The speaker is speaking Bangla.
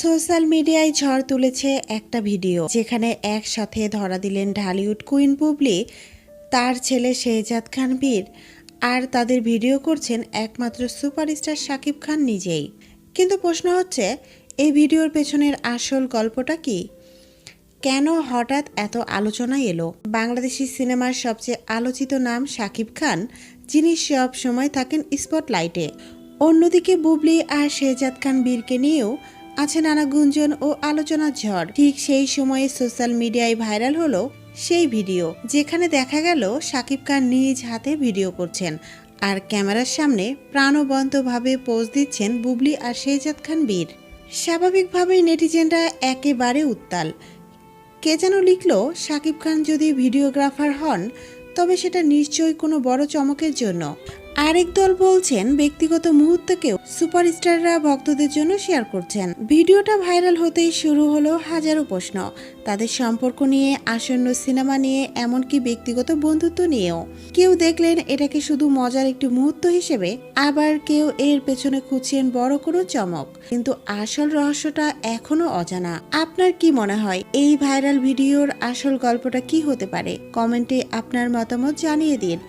সোশ্যাল মিডিয়ায় ঝড় তুলেছে একটা ভিডিও, যেখানে একসাথে ধরা দিলেন ঢালিউড কুইন বুবলি, তার ছেলে শেহজাদ খান বীর, আর তাদের ভিডিও করছেন একমাত্র সুপারস্টার শাকিব খান নিজেই। কিন্তু প্রশ্ন হচ্ছে, এই ভিডিওর পেছনের আসল গল্পটা কি? কেন হঠাৎ এত আলোচনা এলো? বাংলাদেশি সিনেমার সবচেয়ে আলোচিত নাম শাকিব খান, যিনি সব সময় থাকেন স্পটলাইটে। অন্যদিকে বুবলি আর শেহজাদ খান বীরকে নিয়েও আছে নানা গুঞ্জন ও আলোচনার ঝড়। ঠিক সেই সময়ে সোশ্যাল মিডিয়ায় ভাইরাল হলো সেই ভিডিও, যেখানে দেখা গেল শাকিব খান নিজ হাতে ভিডিও করছেন আর ক্যামেরার সামনে প্রাণবন্তভাবে পোজ দিচ্ছেন বুবলি আর শেহজাদ খান বীর। স্বাভাবিকভাবেই নেটিজেনরা একেবারে উত্তাল। কে যেন লিখল শাকিব খান যদি ভিডিওগ্রাফার হন, তবে সেটা নিশ্চয়ই কোনো বড় চমকের জন্য। আরেক দল বলছেন ব্যক্তিগত মুহূর্তকেও সুপারস্টাররা ভক্তদের জন্য শেয়ার করছেন। ভিডিওটা ভাইরাল হতেই শুরু হলো হাজারো প্রশ্ন। তাদের সম্পর্ক নিয়ে, আসন্ন সিনেমা নিয়ে, এমনকি ব্যক্তিগত বন্ধুত্ব নিয়েও। কেউ দেখলেন এটাকে শুধু মজার একটি মুহূর্ত হিসেবে, আবার কেউ এর পেছনে খুঁজছেন বড় কোনো চমক। কিন্তু আসল রহস্যটা এখনও অজানা। আপনার কি মনে হয়, এই ভাইরাল ভিডিওর আসল গল্পটা কি হতে পারে? কমেন্টে আপনার মতামত জানিয়ে দিন।